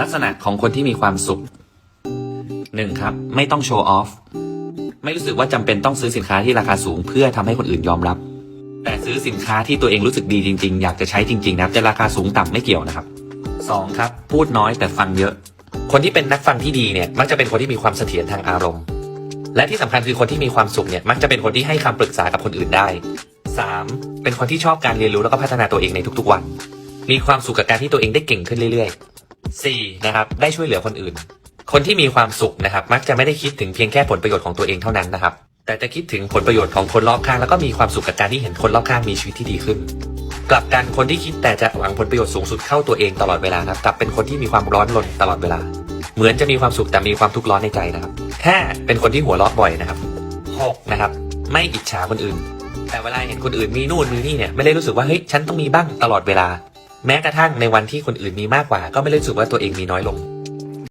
ลักษณะของคนที่มีความสุขหนึ่งครับ ไม่ต้องโชว์ออฟไม่รู้สึกว่าจำเป็นต้องซื้อสินค้าที่ราคาสูง เพื่อทำให้คนอื่นยอมรับ แต่ซื้อสินค้าที่ตัวเองรู้สึกดีจริงๆ อยากจะใช้จริงๆนะครับจะราคาสูงต่ำไม่เกี่ยวนะครับสองครับ พูดน้อยแต่ฟังเยอะ คนที่เป็นนักฟังที่ดีเนี่ยมักจะเป็นคนที่มีความเสถียรทางอารมณ์ และที่สำคัญคือคนที่มีความสุขเนี่ยมักจะเป็นคนที่ให้คำปรึกษากับคนอื่นได้สามเป็นคนที่ชอบการเรียนรู้แล้วก็พัฒนาตัวเองในทุกๆวัน มีความสุขกับการที่ตัวเองได้เก่งขึ้นเรื่อย ๆสี่นะครับได้ช่วยเหลือคนอื่น คนที่มีความสุขนะครับ มักจะไม่ได้คิดถึงเพียงแค่ผลประโยชน์ของตัวเองเท่านั้นนะครับ แต่จะคิดถึงผลประโยชน์ของคนรอบข้างแล้วก็มีความสุขกับการที่เห็นคนรอบข้างมีชีวิตที่ดีขึ้น กลับกันคนที่คิดแต่จะหวังผลประโยชน์สูงสุดเข้าตัวเองตลอดเวลาครับกลับเป็นคนที่มีความร้อนรนตลอดเวลา เหมือนจะมีความสุขแต่มีความทุกข์ร้อนในใจนะครับห้าเป็นคนที่หัวเราะบ่อยนะครับหกนะครับไม่อิจฉาคนอื่น แต่เวลาเห็นคนอื่นมีนู่นมีนี่เนี่ยไม่ได้รู้สึกว่าเฮ้ยฉันต้องมีบ้างตลอดเวลา แม้กระทั่งในวันที่คนอื่นมีมากกว่า ก็ไม่รู้สึกว่าตัวเองมีน้อยลง